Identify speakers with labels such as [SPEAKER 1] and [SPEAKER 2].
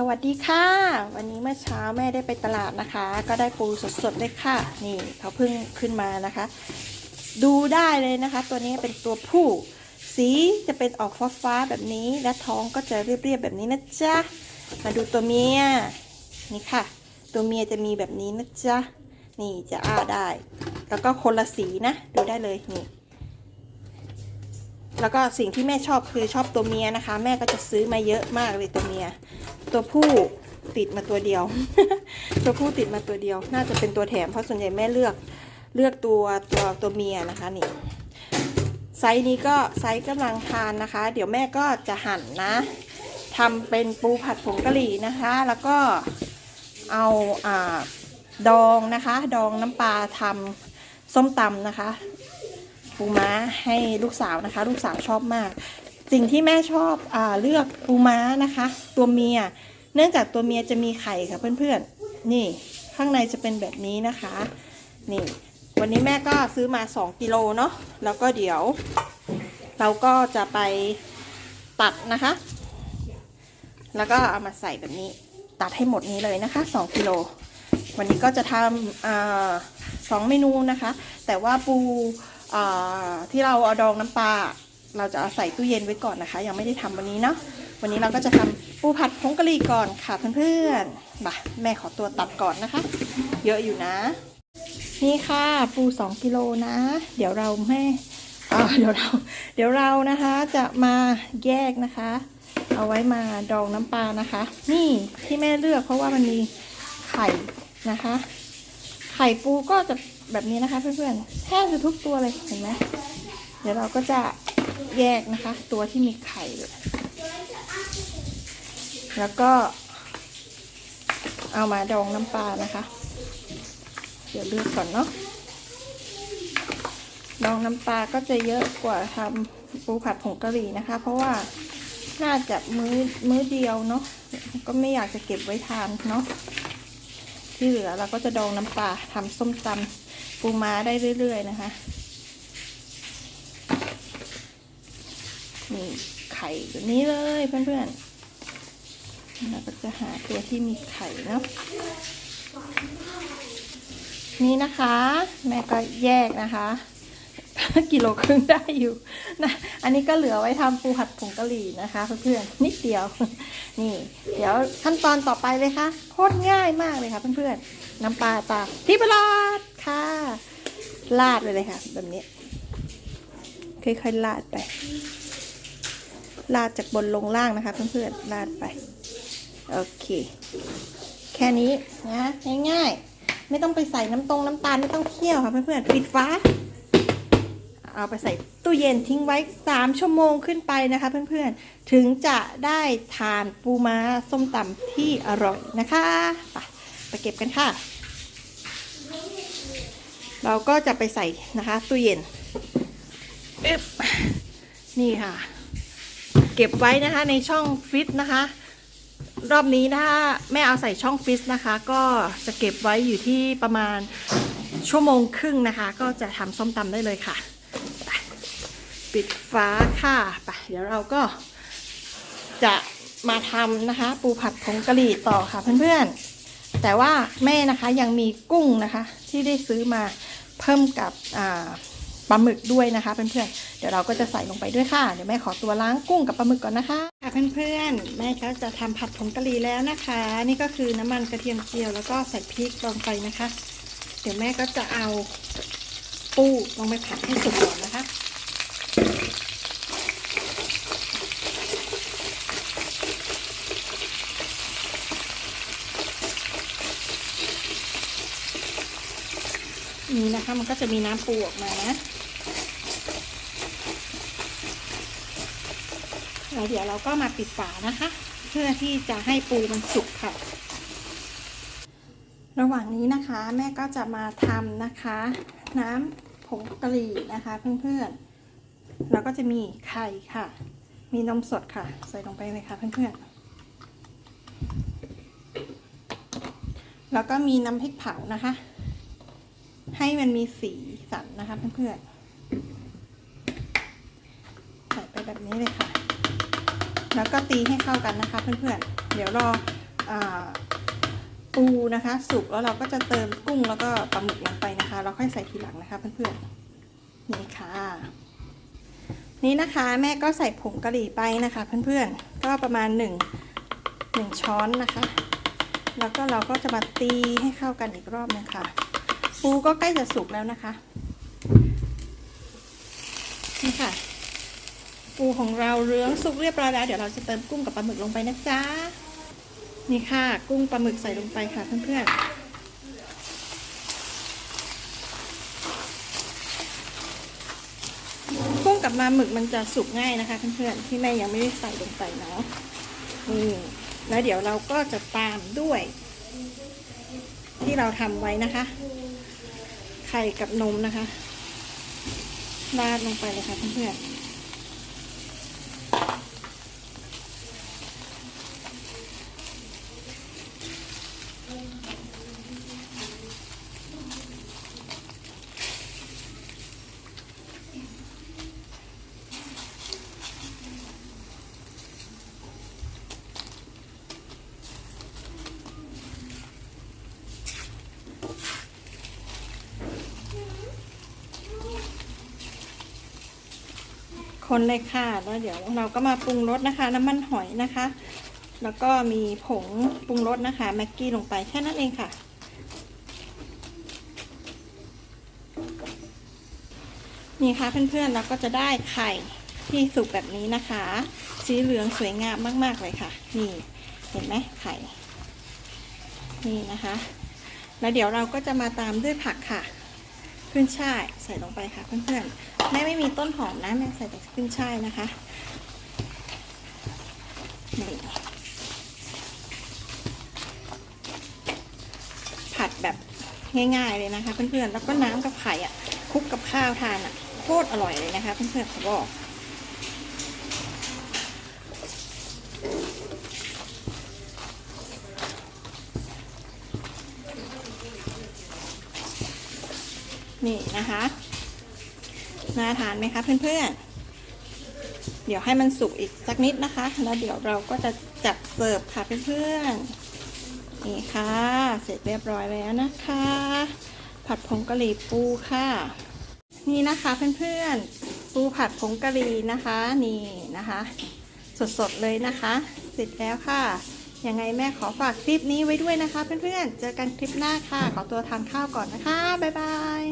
[SPEAKER 1] สวัสดีค่ะ วันนี้เมื่อเช้าแม่ได้ไปตลาดนะคะ ก็ได้ปูสดๆเลยค่ะ นี่เขาเพิ่งขึ้นมานะคะ ดูได้เลยนะคะ ตัวนี้เป็นตัวผู้ สีจะเป็นออกฟ้าๆแบบนี้ และท้องก็จะเรียบๆแบบนี้นะจ๊ะ มาดูตัวเมีย นี่ค่ะ ตัวเมียจะมีแบบนี้นะจ๊ะ นี่จะอ้าได้ แล้วก็คนละสีนะ ดูได้เลยนี่ แล้วก็สิ่งที่แม่ชอบคือชอบตัวเมียนะคะ แม่ก็จะซื้อมาเยอะมากเลยตัวเมีย ตัวผู้ติดมาตัวเดียว ตัวผู้ติดมาตัวเดียว น่าจะเป็นตัวแถมเพราะส่วนใหญ่แม่เลือกเลือกตัวตัวตัวเมียนะคะนี่ไซส์นี้ก็ไซส์กำลังทานนะคะ เดี๋ยวแม่ก็จะหั่นนะทำเป็นปูผัดผงกะหรี่นะคะ แล้วก็เอาอ่าดองนะคะ ดองน้ำปลาทำส้มตำนะคะ ปูม้าให้ลูกสาวนะคะ ลูกสาวชอบมาก สิ่งที่แม่ชอบอ่าเลือกปูม้านะคะ ตัวเมีย เนื่องจากตัวเมียจะมีไข่ค่ะเพื่อนๆ นี่ข้างในจะเป็นแบบนี้นะคะ นี่ วันนี้แม่ก็ซื้อมา 2 กิโลเนาะแล้วก็เดี๋ยว เราก็จะไปตัดนะคะ แล้วก็เอามาใส่แบบนี้ตัดให้หมดนี้เลยนะคะ 2กิโลวันนี้ก็จะทำสองเมนูนะคะ แต่ว่าปู ที่เราเอาดองน้ำปลาเราจะเอาใส่ตู้เย็นไว้ก่อนนะคะ ยังไม่ได้ทำวันนี้เนาะวันนี้เราก็จะทำปูผัดผงกะหรี่ก่อนค่ะเพื่อนๆบ่ะแม่ขอตัวตัดก่อนนะคะ เยอะอยู่นะ นี่ค่ะปูสองกิโลนะ เดี๋ยวเราแม่เดี๋ยวเราเดี๋ยวเรานะคะจะมาแยกนะคะ เอาไว้มาดองน้ำปลานะคะ นี่ที่แม่เลือกเพราะว่ามันมีไข่นะคะ ไข่ปูก็จะ แบบนี้นะคะเพื่อนๆแทบจะทุกตัวเลยเห็นไหมเดี๋ยวเราก็จะแยกนะคะ ตัวที่มีไข่ แล้วก็ เอามาดองน้ำปลานะคะ เดี๋ยวเลือกก่อนเนาะดองน้ำปลาก็จะเยอะกว่าทำปูผัดผงกะหรี่นะคะ เพราะว่าน่าจะมื้อมื้อเดียวเนาะก็ไม่อยากจะเก็บไว้ทานเนาะที่เหลือเราก็จะดองน้ำปลาทำส้มตำ ปูม้าได้เรื่อยๆนะคะนี่ไข่แบบนี้เลยเพื่อนๆเราก็จะหาตัวที่มีไข่เนาะนี่นะคะ แม่ก็แยกนะคะ กิโลครึ่งได้อยู่นะอันนี้ก็เหลือไว้ทำปูผัดผงกะหรี่นะคะเพื่อนๆนิดเดียวนี่ เดี๋ยวขั้นตอนต่อไปเลยค่ะโคตรง่ายมากเลยค่ะเพื่อนๆน้ำปลาตาที่ปลาดค่ะลาดไปเลยค่ะ แบบนี้ค่อยๆลาดไปลาดจากบนลงล่างนะคะ เพื่อนๆลาดไปโอเคแค่นี้นะง่ายๆ ไม่ต้องไปใส่น้ำตรงน้ำตาลไม่ต้องเคี่ยวค่ะเพื่อนๆปิดฟ้า เอาไปใส่ตู้เย็นทิ้งไว้ 3 ชั่วโมงขึ้นไปนะคะเพื่อนๆ ถึงจะได้ทานปูม้าส้มตำที่อร่อยนะคะไปไปเก็บกันค่ะ เราก็จะไปใส่นะคะตู้เย็นอึบนี่ค่ะ เก็บไว้นะคะในช่องฟิตนะคะ รอบนี้ถ้าแม่เอาใส่ช่องฟิตนะคะ ก็จะเก็บไว้อยู่ที่ประมาณชั่วโมงครึ่งนะคะ ก็จะทำส้มตำได้เลยค่ะ ปิดฟ้าค่ะไปเดี๋ยวเราก็จะมาทำนะคะ ปูผัดผงกะหรี่ต่อค่ะเพื่อนๆ แต่ว่าแม่นะคะยังมีกุ้งนะคะ ที่ได้ซื้อมาเพิ่มกับปลาหมึกด้วยนะคะเพื่อนๆ เดี๋ยวเราก็จะใส่ลงไปด้วยค่ะ เดี๋ยวแม่ขอตัวล้างกุ้งกับปลาหมึกก่อนนะคะค่ะเพื่อนๆ แม่ก็จะทำผัดผงกะหรี่แล้วนะคะ นี่ก็คือน้ำมันกระเทียมเจียวแล้วก็ใส่พริกลงไปนะคะ เดี๋ยวแม่ก็จะเอาปูลงไปผัดให้สุกก่อนนะคะ นี่นะคะ มันก็จะมีน้ำปูออกมานะแล้วเดี๋ยวเราก็มาปิดฝานะคะ เพื่อที่จะให้ปูมันสุกค่ะ ระหว่างนี้นะคะ แม่ก็จะมาทำนะคะ น้ำผงกะหรี่นะคะ เพื่อนๆแล้วก็จะมีไข่ค่ะ มีนมสดค่ะ ใส่ลงไปเลยค่ะเพื่อนๆแล้วก็มีน้ำพริกเผานะคะ ให้มันมีสีสันนะคะเพื่อนๆใส่ไปแบบนี้เลยค่ะ แล้วก็ตีให้เข้ากันนะคะเพื่อนๆ เดี๋ยวรออปูนะคะ สุกแล้วเราก็จะเติมกุ้งแล้วก็ปลาหมึกลงไปนะคะ เราค่อยใส่ทีหลังนะคะเพื่อนๆ นี่ค่ะ นี่นะคะแม่ก็ใส่ผงกะหรี่ไปนะคะ เพื่อนๆ ก็ประมาณหนึ่งหนึ่งช้อนนะคะ แล้วก็เราก็จะมาตีให้เข้ากันอีกรอบนึงค่ะ ปูก็ใกล้จะสุกแล้วนะคะ นี่ค่ะ ปูของเราเรืองสุกเรียบร้อยแล้ว เดี๋ยวเราจะเติมกุ้งกับปลาหมึกลงไปนะจ๊ะ นี่ค่ะ กุ้งปลาหมึกใส่ลงไปค่ะเพื่อนๆกุ้งกับปลาหมึกมันจะสุกง่ายนะคะเพื่อนๆที่แม่ยังไม่ได้ใส่ลงไปเนาะนี่แล้วเดี๋ยวเราก็จะตามด้วย ที่เราทำไว้นะคะ ไข่กับนมนะคะราดลงไปเลยค่ะเพื่อนๆ คนเลยค่ะแล้วเดี๋ยวเราก็มาปรุงรสนะคะ น้ำมันหอยนะคะ แล้วก็มีผงปรุงรสนะคะแม็กกี้ลงไปแค่นั้นเองค่ะ นี่ค่ะเพื่อนๆเราก็จะได้ไข่ที่สุกแบบนี้นะคะ สีเหลืองสวยงามมากๆเลยค่ะ นี่เห็นไหมไข่ นี่นะคะ แล้วเดี๋ยวเราก็จะมาตามด้วยผักค่ะ ขึ้นช่ายใส่ลงไปค่ะเพื่อนๆแม่ไม่มีต้นหอมนะแม่ใส่แต่ขึ้นช่ายนะคะนี่ผัดแบบง่ายๆเลยนะคะเพื่อนๆแล้วก็น้ำกับไข่อะคลุกกับข้าวทานอะโคตรอร่อยเลยนะคะเพื่อนๆขอบอก นี่นะคะน่าทานไหมคะเพื่อนๆ เดี๋ยวให้มันสุกอีกสักนิดนะคะ แล้วเดี๋ยวเราก็จะจัดเสิร์ฟค่ะเพื่อนๆนี่ค่ะ เสร็จเรียบร้อยแล้วนะคะ ผัดผงกะหรี่ปูค่ะ นี่นะคะเพื่อนๆ ปูผัดผงกะหรี่นะคะนี่นะคะ สดๆเลยนะคะ เสร็จแล้วค่ะยังไงแม่ขอฝากคลิปนี้ไว้ด้วยนะคะเพื่อนๆ เจอกันคลิปหน้าค่ะ ขอตัวทานข้าวก่อนนะคะ บ๊ายบาย